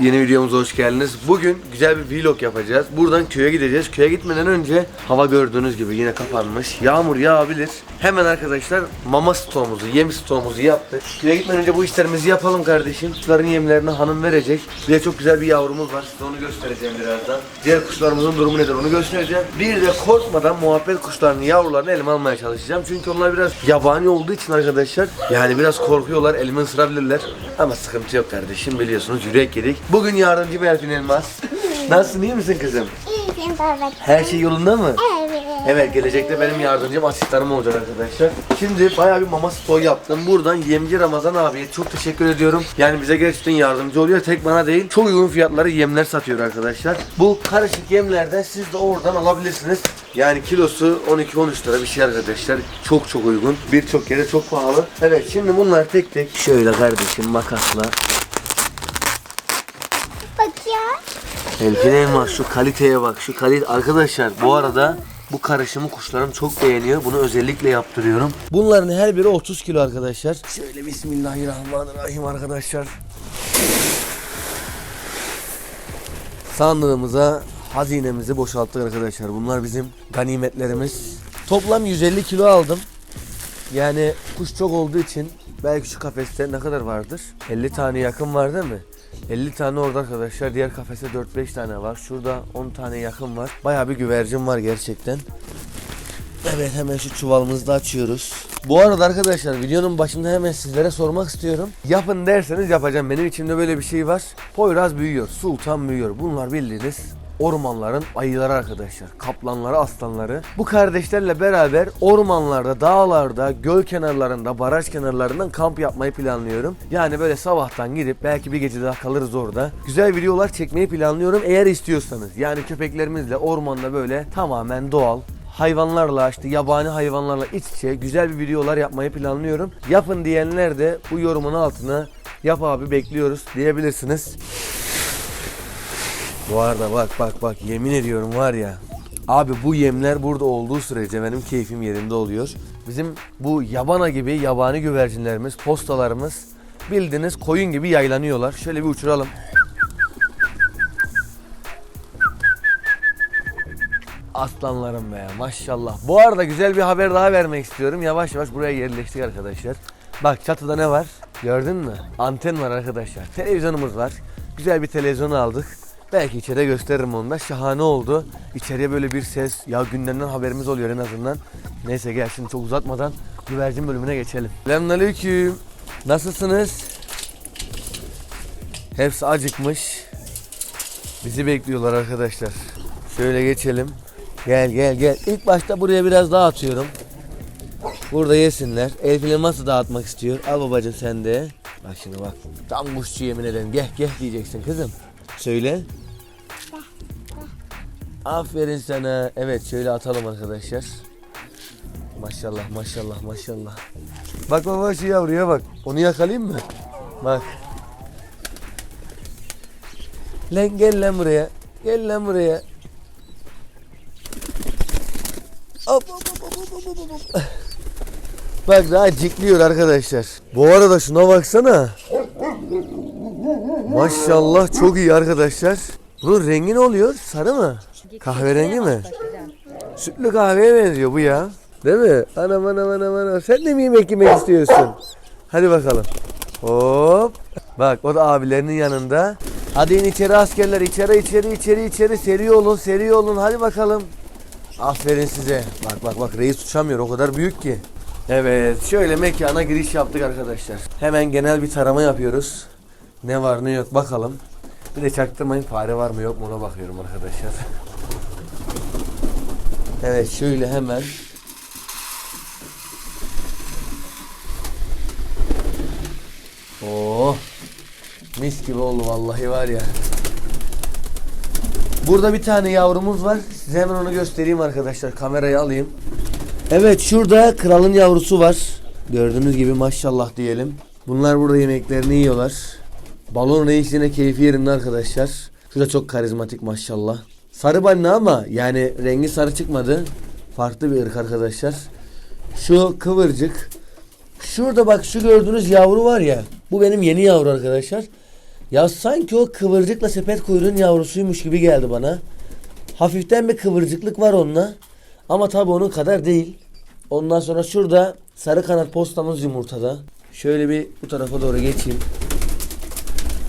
Yeni videomuza hoş geldiniz. Bugün güzel bir vlog yapacağız. Buradan köye gideceğiz. Köye gitmeden önce hava gördüğünüz gibi yine kapanmış. Yağmur yağabilir. Hemen arkadaşlar mama stoğumuzu, yem stoğumuzu yaptık. Köye gitmeden önce bu işlerimizi yapalım kardeşim. Kuşların yemlerini hanım verecek. Bir de çok güzel bir yavrumuz var. Size onu göstereceğim birazdan. Diğer kuşlarımızın durumu nedir onu göstereceğim. Bir de korkmadan muhabbet kuşlarının yavrularını elime almaya çalışacağım. Çünkü onlar biraz yabani olduğu için arkadaşlar yani biraz korkuyorlar. Elime ısırabilirler. Ama sıkıntı yok kardeşim biliyorsunuz yürek yedik. Bugün yardımcı Berfin Elmas. Nasılsın iyi misin kızım? İyiyim baba. Her şey yolunda mı? Evet. Evet gelecekte benim yardımcım asistanım olacak arkadaşlar. Şimdi bayağı bir mama stoğu yaptım. Buradan Yemci Ramazan abiye çok teşekkür ediyorum. Yani bize gerçekten yardımcı oluyor. Tek bana değil. Çok uygun fiyatları yemler satıyor arkadaşlar. Bu karışık yemlerden siz de oradan alabilirsiniz. Yani kilosu 12-13 lira bir şey arkadaşlar. Çok çok uygun. Birçok yere çok pahalı. Evet şimdi bunlar tek tek şöyle kardeşim makasla. Bak Elfin Elmas şu kaliteye bak şu kalite arkadaşlar bu arada bu karışımı kuşlarım çok beğeniyor. Bunu özellikle yaptırıyorum. Bunların her biri 30 kilo arkadaşlar. Şöyle Bismillahirrahmanirrahim arkadaşlar. Sandığımıza hazinemizi boşalttık arkadaşlar. Bunlar bizim ganimetlerimiz. Toplam 150 kilo aldım. Yani kuş çok olduğu için belki şu kafeste ne kadar vardır? 50 tane yakın var değil mi? 50 tane orada arkadaşlar. Diğer kafeste 4-5 tane var. Şurada 10 tane yakın var. Bayağı bir güvercin var gerçekten. Evet hemen şu çuvalımızı da açıyoruz. Bu arada arkadaşlar videonun başında hemen sizlere sormak istiyorum. Yapın derseniz yapacağım. Benim içimde böyle bir şey var. Poyraz büyüyor, sultan büyüyor. Bunlar bildiğiniz ormanların ayıları arkadaşlar. Kaplanları, aslanları. Bu kardeşlerle beraber ormanlarda, dağlarda, göl kenarlarında, baraj kenarlarından kamp yapmayı planlıyorum. Yani böyle sabahtan gidip belki bir gece daha kalırız orada. Güzel videolar çekmeyi planlıyorum eğer istiyorsanız. Yani köpeklerimizle ormanda böyle tamamen doğal, hayvanlarla işte yabani hayvanlarla iç içe güzel bir videolar yapmayı planlıyorum. Yapın diyenler de bu yorumun altına yap abi bekliyoruz diyebilirsiniz. Bu arada bak bak bak yemin ediyorum var ya. Abi bu yemler burada olduğu sürece benim keyfim yerinde oluyor. Bizim bu yabana gibi yabani güvercinlerimiz, postalarımız bildiğiniz koyun gibi yaylanıyorlar. Şöyle bir uçuralım. Aslanlarım be maşallah. Bu arada güzel bir haber daha vermek istiyorum. Yavaş yavaş buraya yerleştik arkadaşlar. Bak çatıda ne var? Gördün mü? Anten var arkadaşlar. Televizyonumuz var. Güzel bir televizyon aldık. Belki içeride gösteririm onu da. Şahane oldu. İçeriye böyle bir ses, ya gündemden haberimiz oluyor en azından. Neyse gel şimdi çok uzatmadan güvercin bölümüne geçelim. Selamünaleyküm. Nasılsınız? Hepsi acıkmış. Bizi bekliyorlar arkadaşlar. Şöyle geçelim. Gel gel gel. İlk başta buraya biraz daha atıyorum. Burada yesinler. Elfile nasıl dağıtmak istiyor? Al babacığım sen de. Bak şimdi bak. Tam kuşçu yemin ederim. Geh geh diyeceksin kızım. Söyle. Aferin sana. Evet şöyle atalım arkadaşlar. Maşallah maşallah maşallah. Bak baba şu yavruya bak. Onu yakalayayım mı? Bak. Lan gel lan buraya. Gel lan buraya. Hop, hop, hop, hop, hop, hop, hop. Bak daha cikliyor arkadaşlar. Bu arada şuna baksana. Maşallah çok iyi arkadaşlar. Bunun rengi ne oluyor? Sarı mı? Kahverengi mi? Sütlü kahveye benziyor bu ya. Değil mi? Anam anam anam anam. Sen de mi yemek yemek istiyorsun? Hadi bakalım. Hop. Bak o da abilerinin yanında. Hadi in içeri askerler. içeri içeri içeri içeri. Seri olun seri olun. Hadi bakalım. Aferin size. Bak bak bak reis uçamıyor. O kadar büyük ki. Evet şöyle mekana giriş yaptık arkadaşlar. Hemen genel bir tarama yapıyoruz. Ne var ne yok bakalım. Bir de çaktırmayın fare var mı yok mu ona bakıyorum arkadaşlar. Evet şöyle hemen. Oo. Mis gibi oldu vallahi var ya. Burada bir tane yavrumuz var. Size hemen onu göstereyim arkadaşlar. Kamerayı alayım. Evet şurada kralın yavrusu var. Gördüğünüz gibi maşallah diyelim. Bunlar burada yemeklerini yiyorlar. Balon reis yine keyfi yerinde arkadaşlar. Şu da çok karizmatik maşallah. Sarı banne ama yani rengi sarı çıkmadı. Farklı bir ırk arkadaşlar. Şu kıvırcık. Şurada bak şu gördüğünüz yavru var ya. Bu benim yeni yavru arkadaşlar. Ya sanki o kıvırcıkla sepet kuyruğun yavrusuymuş gibi geldi bana. Hafiften bir kıvırcıklık var onunla. Ama tabi onun kadar değil. Ondan sonra şurada sarı kanat postamız yumurtada. Şöyle bir bu tarafa doğru geçeyim.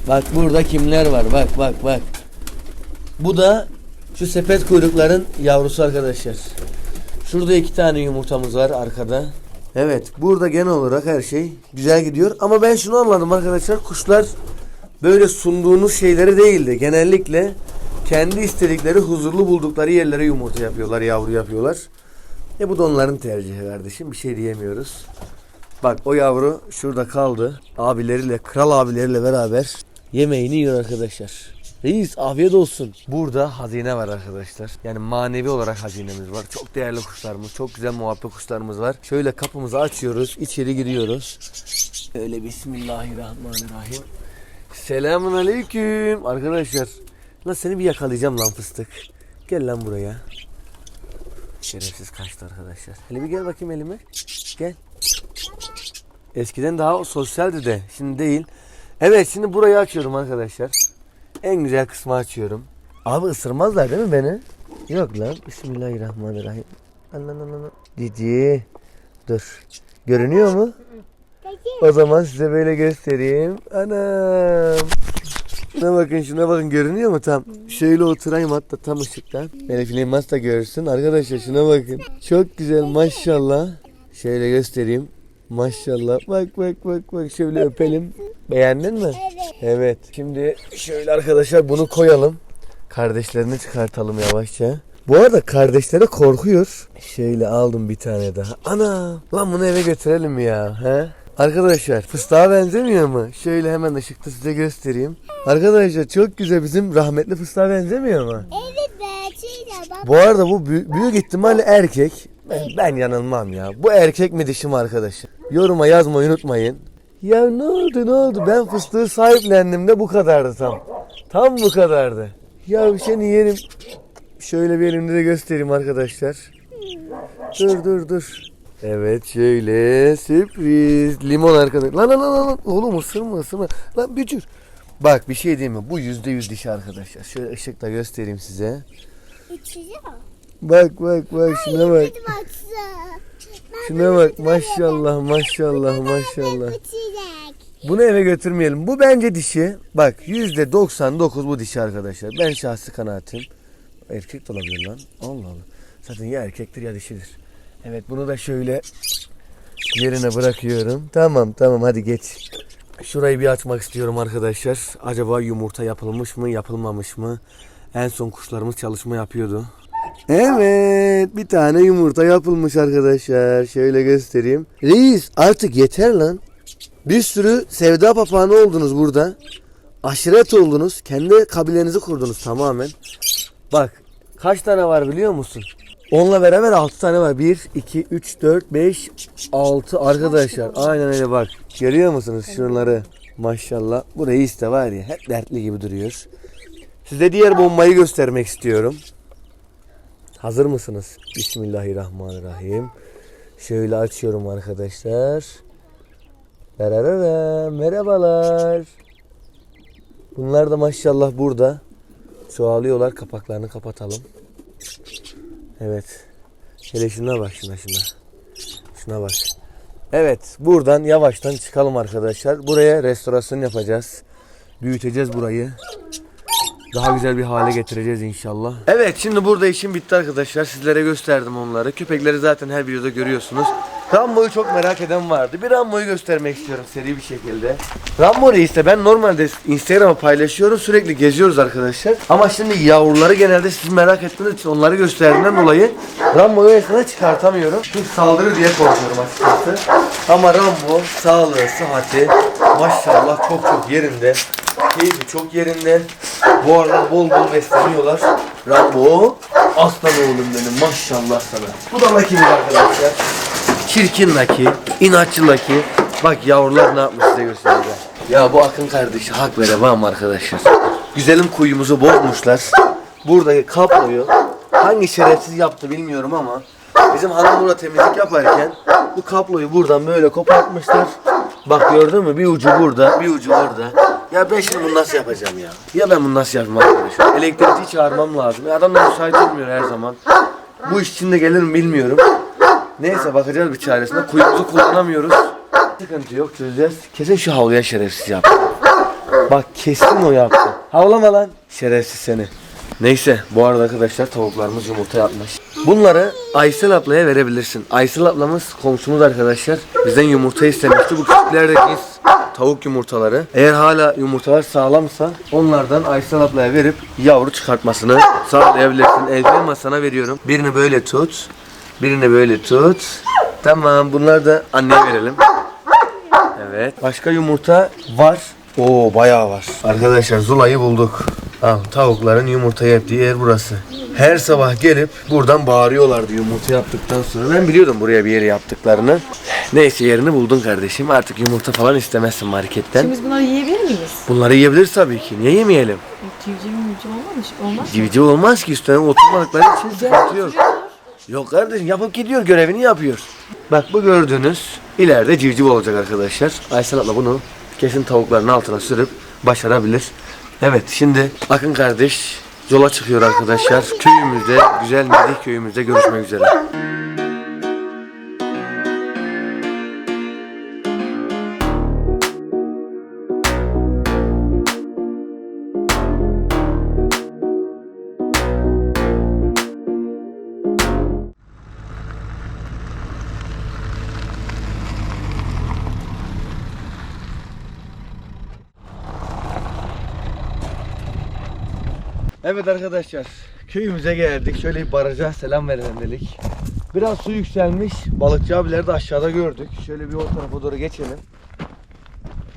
Bak burada kimler var bak bak bak. Bu da şu sepet kuyrukların yavrusu arkadaşlar. Şurada iki tane yumurtamız var arkada. Evet burada genel olarak her şey güzel gidiyor. Ama ben şunu anladım arkadaşlar. Kuşlar böyle sunduğunuz şeyleri değil de genellikle kendi istedikleri huzurlu buldukları yerlere yumurta yapıyorlar, yavru yapıyorlar. E bu da onların tercihi kardeşim. Bir şey diyemiyoruz. Bak o yavru şurada kaldı. Abileriyle, kral abileriyle beraber yemeğini yiyor arkadaşlar. Reis afiyet olsun. Burada hazine var arkadaşlar. Yani manevi olarak hazinemiz var. Çok değerli kuşlarımız, çok güzel muhabbet kuşlarımız var. Şöyle kapımızı açıyoruz, içeri giriyoruz. Öyle bismillahirrahmanirrahim. Selamun aleyküm arkadaşlar. Lan seni bir yakalayacağım lan fıstık. Gel lan buraya. Şerefsiz kaçtı arkadaşlar. Hele bir gel bakayım elime. Gel. Eskiden daha sosyaldi de şimdi değil. Evet şimdi burayı açıyorum arkadaşlar. En güzel kısmı açıyorum. Abi ısırmazlar değil mi beni? Yok lan. Bismillahirrahmanirrahim. Allah. Cici. Dur. Görünüyor mu? O zaman size böyle göstereyim. Anam. Şuna bakın şuna bakın görünüyor mu tam? Şöyle oturayım hatta tam ışıktan. Elif Limas da görsün. Arkadaşlar şuna bakın. Çok güzel maşallah. Şöyle göstereyim. Maşallah. Bak bak bak bak şöyle öpelim. Beğendin mi? Evet. Evet. Şimdi şöyle arkadaşlar bunu koyalım. Kardeşlerini çıkartalım yavaşça. Bu arada kardeşleri korkuyor. Şöyle aldım bir tane daha. Ana! Lan bunu eve götürelim ya. He? Arkadaşlar fıstığa benzemiyor mu? Şöyle hemen ışıkta size göstereyim. Arkadaşlar çok güzel bizim rahmetli fıstığa benzemiyor mu? Evet bak. Bu arada bu büyük, büyük ihtimalle erkek. Ben, ben yanılmam ya. Bu erkek mi dişi mi arkadaşlar? Yoruma yazmayı unutmayın. Ya ne oldu ne oldu? Ben fıstığı sahiplendim de bu kadardı tam. Tam bu kadardı. Ya bir şey yerim. Şöyle bir elimde de göstereyim arkadaşlar. Dur dur dur. Evet şöyle sürpriz. Limon arkadaşlar. Lan lan lan lan. Oğlum ısırma ısırma. Lan bücür. Bak bir şey diyeyim mi? Bu yüzde yüz dişi arkadaşlar. Şöyle ışıkla göstereyim size. İçiyor. Bak bak bak şuna bak. Şuna bak maşallah maşallah maşallah. Bunu eve götürmeyelim. Bu bence dişi. Bak yüzde 99 bu dişi arkadaşlar. Ben şahsi kanaatim. Erkek de olabilir lan. Allah Allah. Zaten ya erkektir ya dişidir. Evet bunu da şöyle yerine bırakıyorum. Tamam tamam hadi geç. Şurayı bir açmak istiyorum arkadaşlar. Acaba yumurta yapılmış mı yapılmamış mı? En son kuşlarımız çalışma yapıyordu. Evet bir tane yumurta yapılmış arkadaşlar. Şöyle göstereyim. Reis artık yeter lan. Bir sürü sevda papağanı oldunuz burada. Aşiret oldunuz. Kendi kabilenizi kurdunuz tamamen. Bak kaç tane var biliyor musun? Onunla beraber 6 tane var. 1, 2, 3, 4, 5, 6 arkadaşlar. Aynen öyle bak. Görüyor musunuz şunları? Maşallah. Bu reis de var ya hep dertli gibi duruyor. Size diğer bombayı göstermek istiyorum. Hazır mısınız? Bismillahirrahmanirrahim. Şöyle açıyorum arkadaşlar. Dararara, merhabalar. Bunlar da maşallah burada. Çoğalıyorlar. Kapaklarını kapatalım. Evet. Hele şuna bak şuna şuna. Şuna bak. Evet buradan yavaştan çıkalım arkadaşlar. Buraya restorasyon yapacağız. Büyüteceğiz burayı. Daha güzel bir hale getireceğiz inşallah. Evet şimdi burada işim bitti arkadaşlar. Sizlere gösterdim onları. Köpekleri zaten her videoda görüyorsunuz. Rambo'yu çok merak eden vardı. Bir Rambo'yu göstermek istiyorum seri bir şekilde. Rambo Reis'te ben normalde Instagram'a paylaşıyorum. Sürekli geziyoruz arkadaşlar. Ama şimdi yavruları genelde siz merak ettiğiniz için onları gösterdiğimden dolayı Rambo'yu ekrana çıkartamıyorum. Çünkü saldırır diye korkuyorum açıkçası. Ama Rambo sağlığı, sıhhati maşallah çok çok yerinde. Keyfi çok yerinde. Bu arada bol bol besleniyorlar. Rambo aslan oğlum benim maşallah sana. Bu da Lucky'miz arkadaşlar. Çirkin Lucky, inatçı Lucky. Bak yavrular ne yapmış size göstereceğim. Ya bu Akın kardeşi hak veremem arkadaşlar. Güzelim kuyumuzu bozmuşlar. Buradaki kabloyu hangi şerefsiz yaptı bilmiyorum ama bizim hanım burada temizlik yaparken Bu kabloyu buradan böyle kopartmışlar. Bak gördün mü? Bir ucu burada, bir ucu orada. Ya ben şimdi bunu nasıl yapacağım ya? Ya ben bunu nasıl yapayım arkadaşlar? Elektrikçi çağırmam lazım. Ya adamlar müsait olmuyor her zaman. Bu iş içinde gelir mi bilmiyorum. Neyse bakacağız bir çaresine. Kuyumuzu kullanamıyoruz. Sıkıntı yok çözeceğiz. Kesin şu havluya şerefsiz yaptı. Bak kesin o yaptı. Havlama lan. Şerefsiz seni. Neyse bu arada arkadaşlar tavuklarımız yumurta yapmış. Bunları Aysel ablaya verebilirsin. Aysel ablamız komşumuz arkadaşlar. Bizden yumurta istemişti. Bu küçükler de biz tavuk yumurtaları. Eğer hala yumurtalar sağlamsa onlardan Aysel ablaya verip yavru çıkartmasını sağlayabilirsin. Elbette sana veriyorum. Birini böyle tut. Birini böyle tut. Tamam bunları da anneye verelim. Evet. Başka yumurta var. Oo bayağı var. Arkadaşlar Zula'yı bulduk. Al tavukların yumurta yaptığı yer burası. Her sabah gelip buradan bağırıyorlardı yumurta yaptıktan sonra. Ben biliyordum buraya bir yeri yaptıklarını. Neyse yerini buldun kardeşim. Artık yumurta falan istemezsin marketten. Şimdi biz bunları yiyebilir miyiz? Bunları yiyebiliriz tabii ki. Niye yemeyelim? Civciv mivciv olmamış. Olmaz. Civciv olmaz ki üstüne oturmadıkları için sıkıntı yok. Yok kardeşim yapıp gidiyor görevini yapıyor. Bak bu gördüğünüz ileride civciv olacak arkadaşlar. Aysel abla bunu kesin tavukların altına sürüp başarabilir. Evet şimdi Akın kardeş yola çıkıyor arkadaşlar. Köyümüzde güzel Medih köyümüzde görüşmek üzere. Evet arkadaşlar köyümüze geldik. Şöyle bir baraja selam verelim dedik. Biraz su yükselmiş. Balıkçı abileri de aşağıda gördük. Şöyle bir o tarafa doğru geçelim.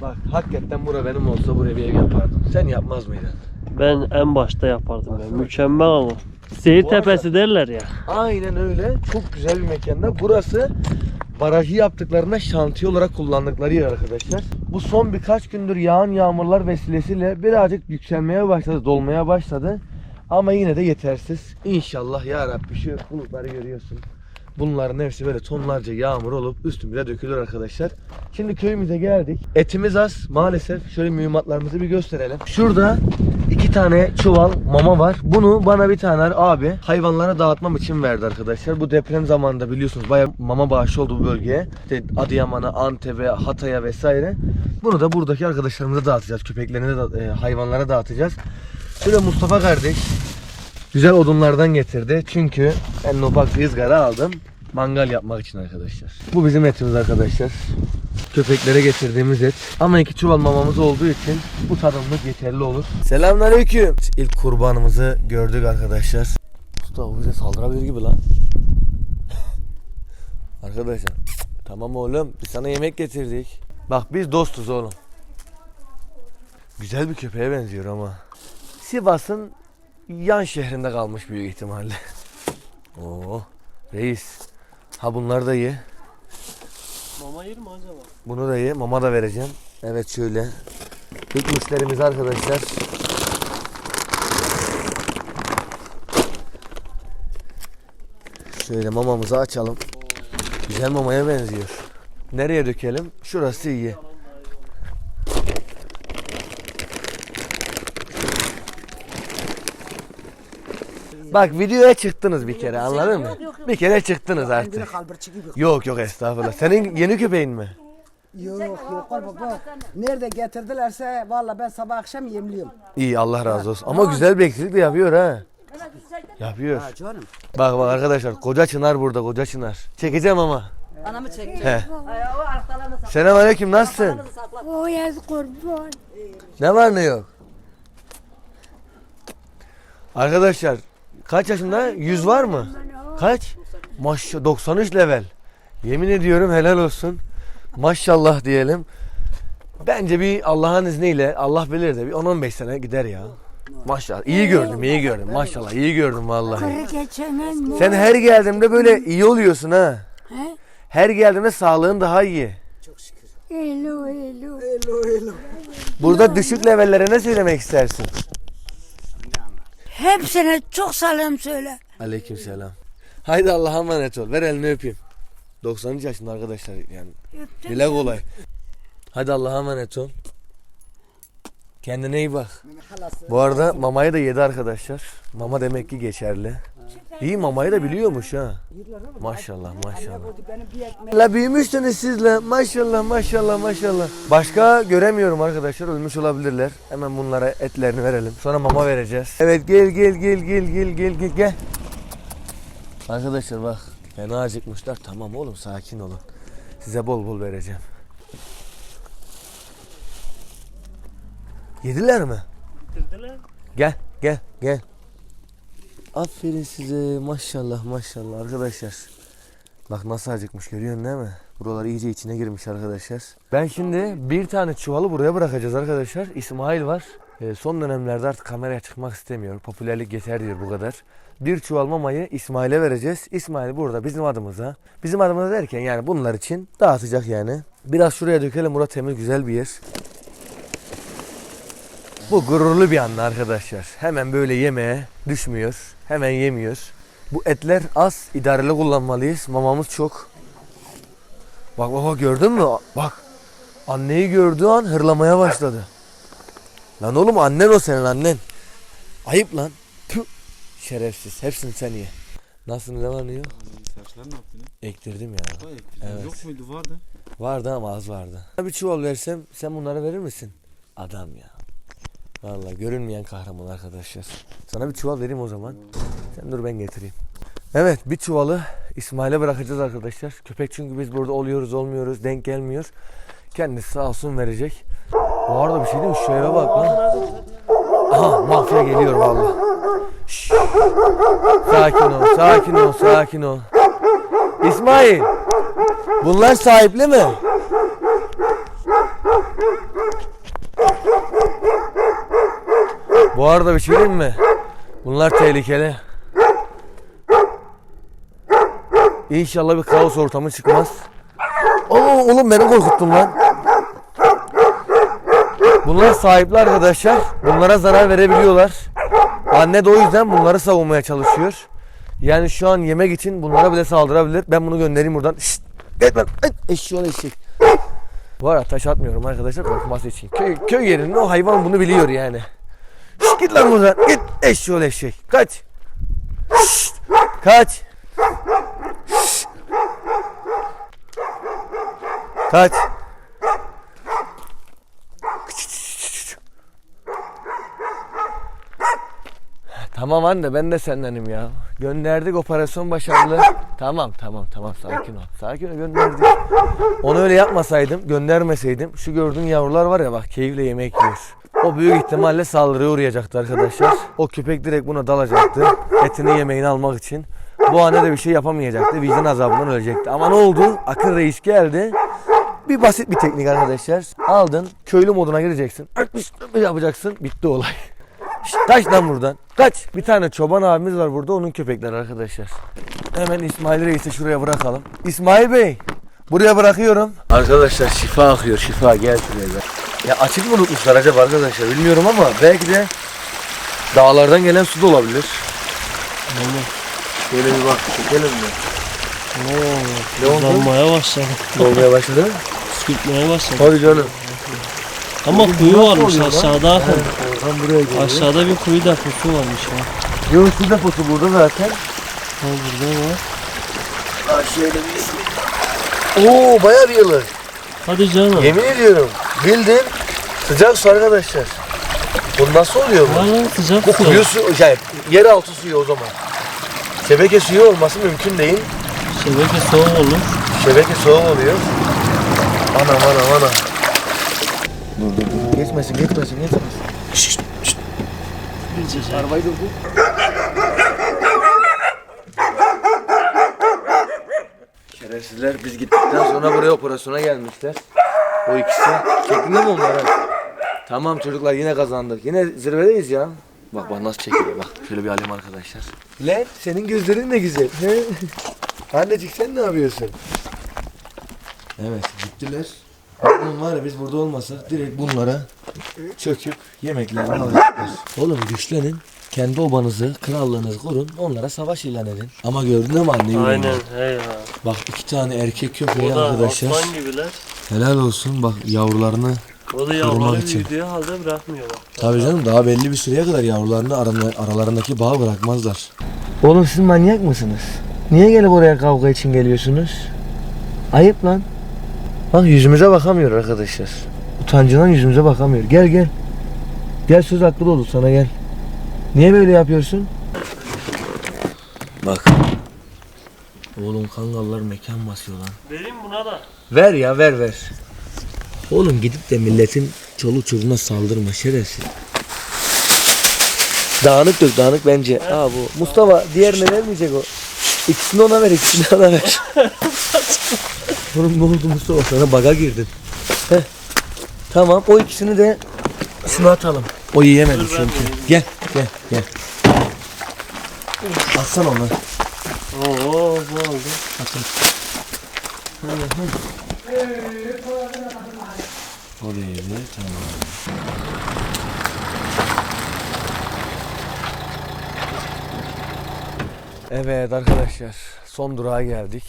Bak hakikaten bura benim olsa buraya bir ev yapardım. Sen yapmaz mıydın? Ben en başta yapardım ben. Mükemmel ama. Seyir Bu arada- tepesi derler ya. Aynen öyle. Çok güzel bir mekanda. Burası barajı yaptıklarında şantiye olarak kullandıkları yer arkadaşlar. Bu son birkaç gündür yağan yağmurlar vesilesiyle birazcık yükselmeye başladı, dolmaya başladı. Ama yine de yetersiz. İnşallah ya Rabbi şu bulutları görüyorsun. Bunların hepsi böyle tonlarca yağmur olup üstümüze dökülür arkadaşlar. Şimdi köyümüze geldik. Etimiz az maalesef. Şöyle mühimmatlarımızı bir gösterelim. Şurada iki tane çuval mama var. Bunu bana bir tane abi hayvanlara dağıtmam için verdi arkadaşlar. Bu deprem zamanında biliyorsunuz bayağı mama bağışı oldu bu bölgeye. İşte Adıyaman'a, Antep'e, Hatay'a vesaire. Bunu da buradaki arkadaşlarımıza dağıtacağız. Köpeklerine de e, hayvanlara dağıtacağız. Şöyle Mustafa kardeş güzel odunlardan getirdi. Çünkü ben ufak bir ızgara aldım. Mangal yapmak için arkadaşlar. Bu bizim etimiz arkadaşlar. Köpeklere getirdiğimiz et. Ama iki çuval mamamız olduğu için bu tadımlık yeterli olur. Selamünaleyküm. İlk kurbanımızı gördük arkadaşlar. Usta bu bize saldırabilir gibi lan. arkadaşlar. Tamam oğlum biz sana yemek getirdik. Bak biz dostuz oğlum. Güzel bir köpeğe benziyor ama. Sivas'ın yan şehrinde kalmış büyük ihtimalle. Oo, reis. Ha bunları da ye. Mama yer mi acaba? Bunu da ye. Mama da vereceğim. Evet şöyle. İlk müşterimiz arkadaşlar. Şöyle mamamızı açalım. Güzel mamaya benziyor. Nereye dökelim? Şurası iyi. Bak videoya çıktınız bir kere anladın mı? Bir kere çıktınız artık. Yok yok estağfurullah. Senin yeni köpeğin mi? Yok yok baba. Nerede getirdilerse valla ben sabah akşam yemliyorum. İyi Allah razı olsun. Ama güzel bir eksiklik de yapıyor ha. Yapıyor. Ha canım. Bak bak arkadaşlar koca çınar burada koca çınar. Çekeceğim ama. Anamı çek. He. Selamünaleyküm nasılsın? O yaz kurban. Ne var ne yok? Arkadaşlar kaç yaşında? 100 var mı? Kaç? Maşallah 93 level. Yemin ediyorum helal olsun. Maşallah diyelim. Bence bir Allah'ın izniyle Allah bilir de bir 10-15 sene gider ya. Maşallah. İyi gördüm, iyi gördüm. Maşallah iyi gördüm vallahi. Sen her geldiğimde böyle iyi oluyorsun ha. He? Her geldiğimde sağlığın daha iyi. Elo elo. Burada düşük levellere ne söylemek istersin? Hepsine çok selam söyle. Aleykümselam. Haydi Allah'a emanet ol. Ver elini öpeyim. 90 yaşında arkadaşlar yani. Dile kolay. Hadi Allah'a emanet ol. Kendine iyi bak. Bu arada mamayı da yedi arkadaşlar. Mama demek ki geçerli. İyi mamayı da biliyormuş ha. Maşallah maşallah. La büyümüşsünüz sizle. Maşallah maşallah maşallah. Başka göremiyorum arkadaşlar. Ölmüş olabilirler. Hemen bunlara etlerini verelim. Sonra mama vereceğiz. Evet gel gel gel gel gel gel gel gel. Arkadaşlar bak. Fena acıkmışlar. Tamam oğlum sakin olun. Size bol bol vereceğim. Yediler mi? Bitirdiler. Gel gel gel. Aferin size maşallah maşallah arkadaşlar. Bak nasıl acıkmış görüyorsun değil mi? Buralar iyice içine girmiş arkadaşlar. Ben şimdi bir tane çuvalı buraya bırakacağız arkadaşlar. İsmail var. Ee, son dönemlerde artık kameraya çıkmak istemiyor. Popülerlik yeter diyor bu kadar. Bir çuval mamayı İsmail'e vereceğiz. İsmail burada bizim adımıza. Bizim adımıza derken yani bunlar için dağıtacak yani. Biraz şuraya dökelim. Burası temiz güzel bir yer. Bu gururlu bir anla arkadaşlar. Hemen böyle yemeğe düşmüyor. Hemen yemiyor. Bu etler az. idareli kullanmalıyız. Mamamız çok. Bak bak bak gördün mü? Bak. Anneyi gördüğü an hırlamaya başladı. Lan oğlum annen o senin annen. Ayıp lan. Tüh. Şerefsiz. Hepsini sen ye. Nasıl ne var ne yok? Saçlar ne yaptın? Ektirdim ya. Ektirdin. Evet. Yok muydu vardı? Vardı ama az vardı. Bir çuval versem sen bunları verir misin? Adam ya. Vallahi görünmeyen kahraman arkadaşlar. Sana bir çuval vereyim o zaman. Sen dur ben getireyim. Evet bir çuvalı İsmail'e bırakacağız arkadaşlar. Köpek çünkü biz burada oluyoruz olmuyoruz denk gelmiyor. Kendisi sağ olsun verecek. Bu arada bir şey değil mi? Şu eve bak lan. Aha mafya geliyor vallahi. Şşş. Sakin ol, sakin ol, sakin ol. İsmail. Bunlar sahipli mi? Bu arada bir şey diyeyim mi? Bunlar tehlikeli. İnşallah bir kaos ortamı çıkmaz. Oo, oğlum beni korkuttun lan. Bunlar sahipli arkadaşlar. Bunlara zarar verebiliyorlar. Anne de o yüzden bunları savunmaya çalışıyor. Yani şu an yemek için bunlara bile saldırabilir. Ben bunu göndereyim buradan. Şşt, lan. Ay, Eşşoğlu eşek. Bu arada taş atmıyorum arkadaşlar korkması için. Köy, köy yerinde o hayvan bunu biliyor yani. Şşt, git lan buradan. Git eşşoğlu eşek. Kaç. Şşt, kaç. Kaç. Tamam anne ben de sendenim ya. Gönderdik operasyon başarılı. Tamam tamam tamam sakin ol. Sakin ol gönderdik. Onu öyle yapmasaydım göndermeseydim şu gördüğün yavrular var ya bak keyifle yemek yiyor. O büyük ihtimalle saldırıya uğrayacaktı arkadaşlar. O köpek direkt buna dalacaktı. Etini yemeğini almak için. Bu anne de bir şey yapamayacaktı. Vicdan azabından ölecekti. Ama ne oldu? Akın reis geldi. Bir basit bir teknik arkadaşlar. Aldın köylü moduna gireceksin. Yapacaksın. Bitti olay. Kaç lan buradan. Kaç. Bir tane çoban abimiz var burada. Onun köpekleri arkadaşlar. Hemen İsmail Reis'i şuraya bırakalım. İsmail Bey. Buraya bırakıyorum. Arkadaşlar şifa akıyor. Şifa gel şuraya gel. Ya açık mı unutmuşlar acaba arkadaşlar bilmiyorum ama belki de dağlardan gelen su da olabilir. Şöyle bir bak çekelim mi? Oo, Ne oldu? Yanmaya başladı. Ne olmaya başladı? Sıkıntmaya başladı. Hadi canım. Ama kuyu varmış aşağıda. Oradan buraya geliyor. Aşağıda bir kuyu deposu varmış ha. Yok su deposu burada zaten. Ha burada var. Bak şöyle bir ismi. Oo bayağı bir yıllık. Hadi canım. Yemin ediyorum. Bildim. Sıcak su arkadaşlar. Bu nasıl oluyor bu? Sıcak Bu su. kuyu su, yani yeraltı suyu o zaman. Şebeke suyu olması mümkün değil. Şebeke soğuk olur. Şebeke soğuk oluyor. Anam anam anam. Dur dur dur. Geçmesin geçmesin geçmesin. Şşt, şşt. Arabayı durdur. Şerefsizler biz gittikten sonra buraya operasyona gelmişler. O ikisi. Çektin mi onları? Tamam çocuklar yine kazandık. Yine zirvedeyiz ya. Bak bak nasıl çekiyor bak. Şöyle bir alayım arkadaşlar. Lan senin gözlerin ne güzel. He? Annecik sen ne yapıyorsun? Evet gittiler. Oğlum var ya biz burada olmasak direkt bunlara çöküp yemeklerini alacaklar. Oğlum güçlenin. Kendi obanızı, krallığınızı kurun. Onlara savaş ilan edin. Ama gördün mü anne? Aynen he ya. Bak iki tane erkek köpeği O da arkadaşlar. aslan gibiler. Helal olsun bak yavrularını. O da yavruları için. büyüdüğü halde bırakmıyorlar. Tabii canım daha belli bir süreye kadar yavrularını arana- aralarındaki bağı bırakmazlar. Oğlum siz manyak mısınız? Niye gelip oraya kavga için geliyorsunuz? Ayıp lan. Bak yüzümüze bakamıyor arkadaşlar. Utancından yüzümüze bakamıyor. Gel gel. Gel söz haklı olur sana gel. Niye böyle yapıyorsun? Bak. Oğlum kangallar mekan basıyor lan. Vereyim buna da. Ver ya ver ver. Oğlum gidip de milletin çoluk çocuğuna saldırma şerefsiz. Dağınık dök dağınık bence. Aa bu. Mustafa diğerine vermeyecek o. İkisini ona ver ikisini ona ver. Oğlum ne oldu Mustafa sana baga girdin. Heh. Tamam o ikisini de şunu atalım. O yiyemedi Dur çünkü. Gel gel gel. Atsana onu. Oo bu oldu. Atın. O yedi tamam. Evet arkadaşlar son durağa geldik.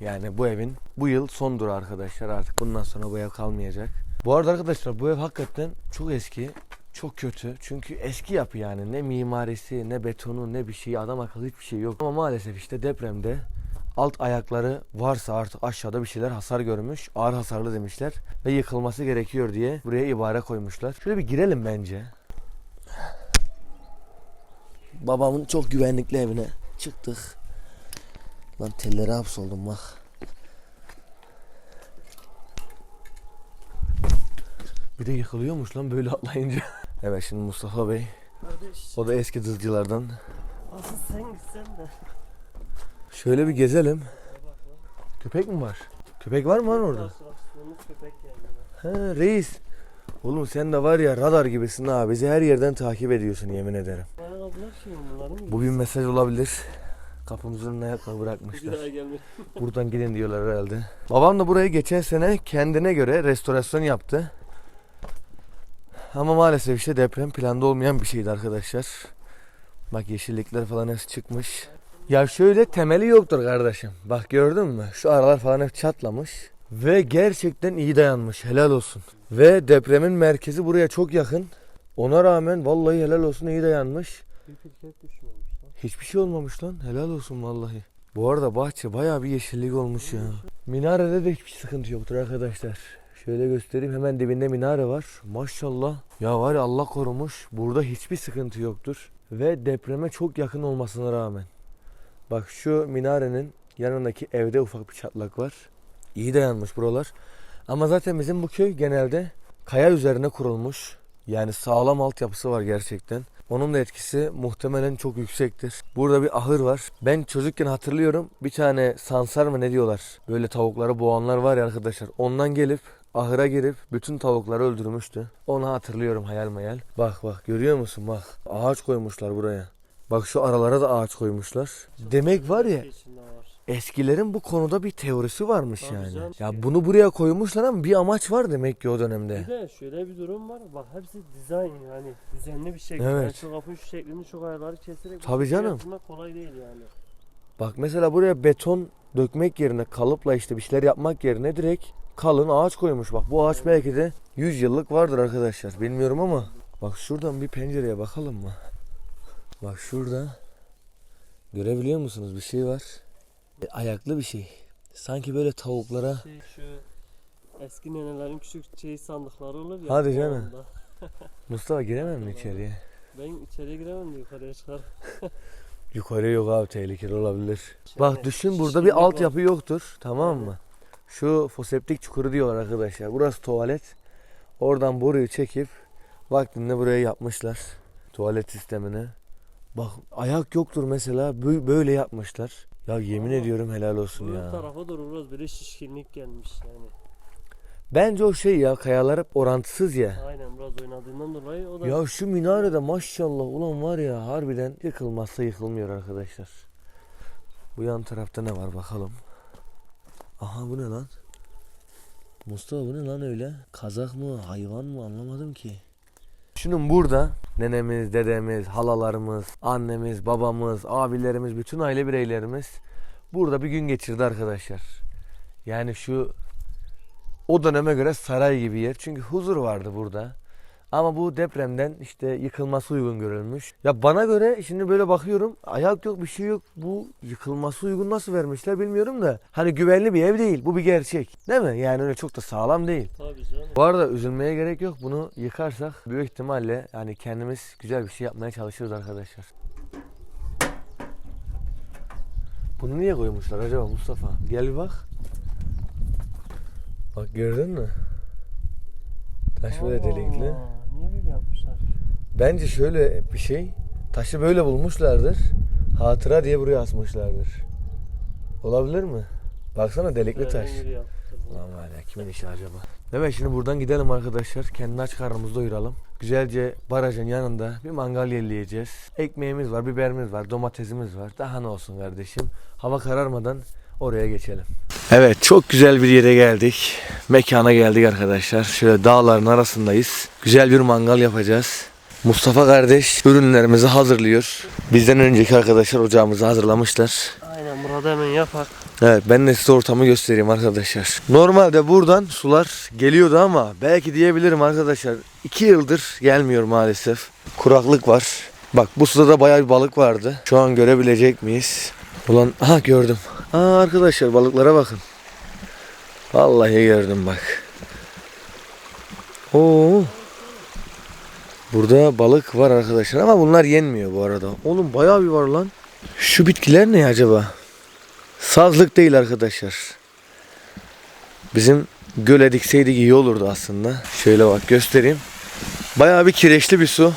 Yani bu evin bu yıl son durağı arkadaşlar artık bundan sonra bu ev kalmayacak. Bu arada arkadaşlar bu ev hakikaten çok eski. Çok kötü. Çünkü eski yapı yani. Ne mimarisi, ne betonu, ne bir şey. Adam akıllı hiçbir şey yok. Ama maalesef işte depremde alt ayakları varsa artık aşağıda bir şeyler hasar görmüş. Ağır hasarlı demişler. Ve yıkılması gerekiyor diye buraya ibare koymuşlar. Şöyle bir girelim bence. Babamın çok güvenlikli evine çıktık. Lan tellere hapsoldum bak. Bir de yıkılıyormuş lan böyle atlayınca. evet şimdi Mustafa Bey. Kardeş. O da eski dızcılardan. Asıl sen gitsen de. Şöyle bir gezelim. Köpek mi var? Köpek var mı lan orada? He reis. Oğlum sen de var ya radar gibisin ha. Bizi her yerden takip ediyorsun yemin ederim. Bu bir mesaj olabilir. Kapımızın önüne Bir bırakmışlar. Buradan gidin diyorlar herhalde. Babam da burayı geçen sene kendine göre restorasyon yaptı. Ama maalesef işte deprem planda olmayan bir şeydi arkadaşlar. Bak yeşillikler falan hepsi çıkmış. Ya şöyle temeli yoktur kardeşim. Bak gördün mü? Şu aralar falan hep çatlamış. Ve gerçekten iyi dayanmış. Helal olsun. Ve depremin merkezi buraya çok yakın. Ona rağmen vallahi helal olsun iyi dayanmış. Hiçbir şey olmamış lan. Helal olsun vallahi. Bu arada bahçe bayağı bir yeşillik olmuş ya. Minarede de hiçbir sıkıntı yoktur arkadaşlar. Şöyle göstereyim hemen dibinde minare var. Maşallah. Ya var ya Allah korumuş. Burada hiçbir sıkıntı yoktur. Ve depreme çok yakın olmasına rağmen. Bak şu minarenin yanındaki evde ufak bir çatlak var. İyi dayanmış buralar. Ama zaten bizim bu köy genelde kaya üzerine kurulmuş. Yani sağlam altyapısı var gerçekten. Onun da etkisi muhtemelen çok yüksektir. Burada bir ahır var. Ben çocukken hatırlıyorum bir tane sansar mı ne diyorlar. Böyle tavukları boğanlar var ya arkadaşlar. Ondan gelip ahıra girip bütün tavukları öldürmüştü. Onu hatırlıyorum hayal mayal. Bak bak görüyor musun bak. Ağaç koymuşlar buraya. Bak şu aralara da ağaç koymuşlar. Demek var ya eskilerin bu konuda bir teorisi varmış Tabii yani. canım. Ya bunu buraya koymuşlar ama bir amaç var demek ki o dönemde. Bir de şöyle bir durum var. Bak hepsi dizayn yani düzenli bir şekilde. Evet. Şu kapının şu şeklini çok ayarları keserek. Tabii şekilde canım. kolay değil yani. Bak mesela buraya beton dökmek yerine kalıpla işte bir şeyler yapmak yerine direkt kalın ağaç koymuş. Bak bu ağaç belki de 100 yıllık vardır arkadaşlar. Bilmiyorum ama bak şuradan bir pencereye bakalım mı? Bak şurada görebiliyor musunuz bir şey var. E, ayaklı bir şey. Sanki böyle tavuklara Şey şu eski nenelerin küçük şey sandıkları olur ya. Hadi canım. Mustafa giremem mi içeriye? Ben içeriye giremem de yukarıya çıkar. Yukarı yok abi tehlikeli olabilir. Şöyle Bak düşün burada bir var. altyapı yoktur tamam mı? Şu foseptik çukuru diyorlar arkadaşlar. Burası tuvalet. Oradan boruyu çekip vaktinde buraya yapmışlar. Tuvalet sistemini. Bak ayak yoktur mesela bö- böyle yapmışlar. Ya yemin Ama ediyorum helal olsun Bu ya. tarafa doğru biraz böyle şişkinlik gelmiş yani. Bence o şey ya kayalar hep orantısız ya. Aynen biraz oynadığından dolayı o da Ya şu minarede maşallah ulan var ya harbiden yıkılmazsa yıkılmıyor arkadaşlar. Bu yan tarafta ne var bakalım. Aha bu ne lan? Mustafa bu ne lan öyle? Kazak mı hayvan mı anlamadım ki. Şunun burada nenemiz, dedemiz, halalarımız, annemiz, babamız, abilerimiz, bütün aile bireylerimiz burada bir gün geçirdi arkadaşlar. Yani şu o döneme göre saray gibi yer. Çünkü huzur vardı burada. Ama bu depremden işte yıkılması uygun görülmüş. Ya bana göre şimdi böyle bakıyorum ayak yok bir şey yok. Bu yıkılması uygun nasıl vermişler bilmiyorum da. Hani güvenli bir ev değil. Bu bir gerçek. Değil mi? Yani öyle çok da sağlam değil. Tabii canım. Bu arada üzülmeye gerek yok. Bunu yıkarsak büyük ihtimalle yani kendimiz güzel bir şey yapmaya çalışırız arkadaşlar. Bunu niye koymuşlar acaba Mustafa? Gel bir bak. Bak gördün mü? Taş böyle delikli. Niye böyle yapmışlar? Bence şöyle bir şey. Taşı böyle bulmuşlardır. Hatıra diye buraya asmışlardır. Olabilir mi? Baksana delikli taş. Ulan var ya kimin işi acaba? Evet şimdi buradan gidelim arkadaşlar. Kendi aç karnımızı doyuralım. Güzelce barajın yanında bir mangal yerleyeceğiz. Ekmeğimiz var, biberimiz var, domatesimiz var. Daha ne olsun kardeşim. Hava kararmadan oraya geçelim. Evet çok güzel bir yere geldik. Mekana geldik arkadaşlar. Şöyle dağların arasındayız. Güzel bir mangal yapacağız. Mustafa kardeş ürünlerimizi hazırlıyor. Bizden önceki arkadaşlar ocağımızı hazırlamışlar. Aynen burada hemen yapak. Evet ben de size ortamı göstereyim arkadaşlar. Normalde buradan sular geliyordu ama belki diyebilirim arkadaşlar 2 yıldır gelmiyor maalesef. Kuraklık var. Bak bu suda da bayağı bir balık vardı. Şu an görebilecek miyiz? Ulan aha gördüm. Aa arkadaşlar balıklara bakın. Vallahi gördüm bak. Oo. Burada balık var arkadaşlar ama bunlar yenmiyor bu arada. Oğlum bayağı bir var lan. Şu bitkiler ne acaba? Sazlık değil arkadaşlar. Bizim göle dikseydik iyi olurdu aslında. Şöyle bak göstereyim. Bayağı bir kireçli bir su.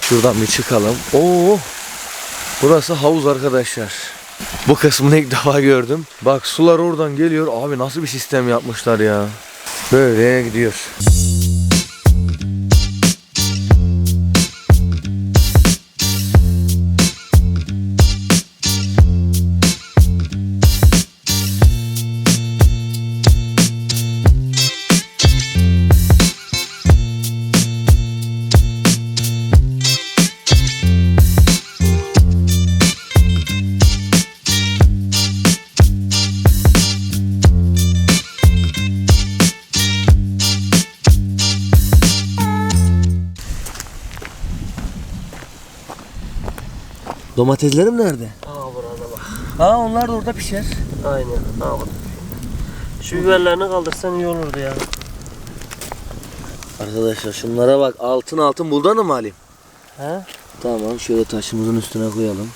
Şuradan bir çıkalım. Oo! Burası havuz arkadaşlar. Bu kısmını ilk defa gördüm. Bak sular oradan geliyor. Abi nasıl bir sistem yapmışlar ya. Böyle gidiyor. Domateslerim nerede? Aa burada bak. Ha onlar da orada pişer. Aynen. Aa burada. Şu biberlerini kaldırsan iyi olurdu ya. Arkadaşlar şunlara bak. Altın altın buradan mı alayım? He? Tamam şöyle taşımızın üstüne koyalım.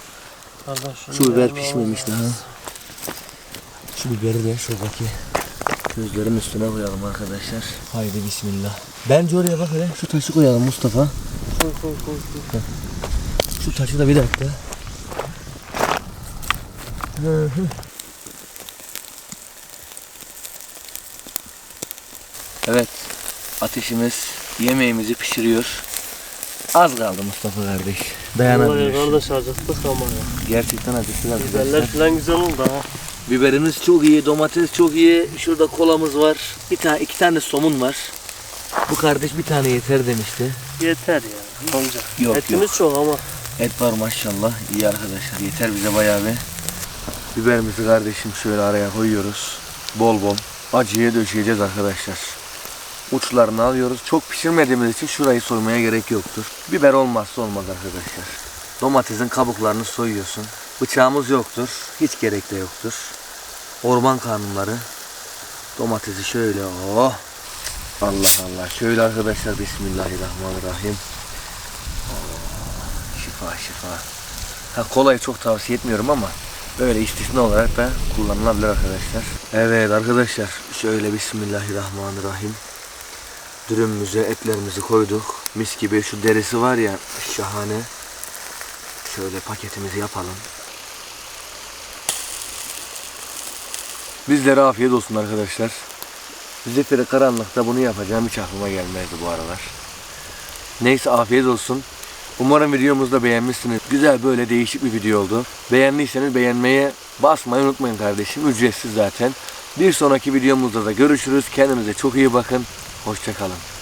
Kardeş, Şu biber pişmemiş daha. Şu biberi de şuradaki gözlerin üstüne koyalım arkadaşlar. Haydi bismillah. Bence oraya bak hele şu taşı koyalım Mustafa. Koy koy koy. koy. Şu taşı da bir dakika. Evet. Ateşimiz yemeğimizi pişiriyor. Az kaldı Mustafa kardeş. Vallahi Dayanamıyor. kardeş acıktık ama ya. Gerçekten acıktık Biberler arkadaşlar. falan güzel oldu ha. Biberimiz çok iyi, domates çok iyi. Şurada kolamız var. Bir tane, iki tane somun var. Bu kardeş bir tane yeter demişti. Yeter ya. Olacak? Yok, Etimiz çok ama. Et var maşallah. İyi arkadaşlar. Yeter bize bayağı bir. Biberimizi kardeşim şöyle araya koyuyoruz. Bol bol. Acıya döşeyeceğiz arkadaşlar. Uçlarını alıyoruz. Çok pişirmediğimiz için şurayı soymaya gerek yoktur. Biber olmazsa olmaz arkadaşlar. Domatesin kabuklarını soyuyorsun. Bıçağımız yoktur. Hiç gerek de yoktur. Orman kanunları. Domatesi şöyle oh. Allah Allah. Şöyle arkadaşlar Bismillahirrahmanirrahim. Şifa şifa. Ha kolayı çok tavsiye etmiyorum ama böyle istisna olarak da kullanılabilir arkadaşlar. Evet arkadaşlar şöyle Bismillahirrahmanirrahim. Dürümümüze etlerimizi koyduk. Mis gibi şu derisi var ya şahane. Şöyle paketimizi yapalım. Bizlere afiyet olsun arkadaşlar. Zifiri karanlıkta bunu yapacağım hiç aklıma gelmezdi bu aralar. Neyse afiyet olsun. Umarım videomuzu da beğenmişsiniz. Güzel böyle değişik bir video oldu. Beğendiyseniz beğenmeye basmayı unutmayın kardeşim. Ücretsiz zaten. Bir sonraki videomuzda da görüşürüz. Kendinize çok iyi bakın. Hoşçakalın.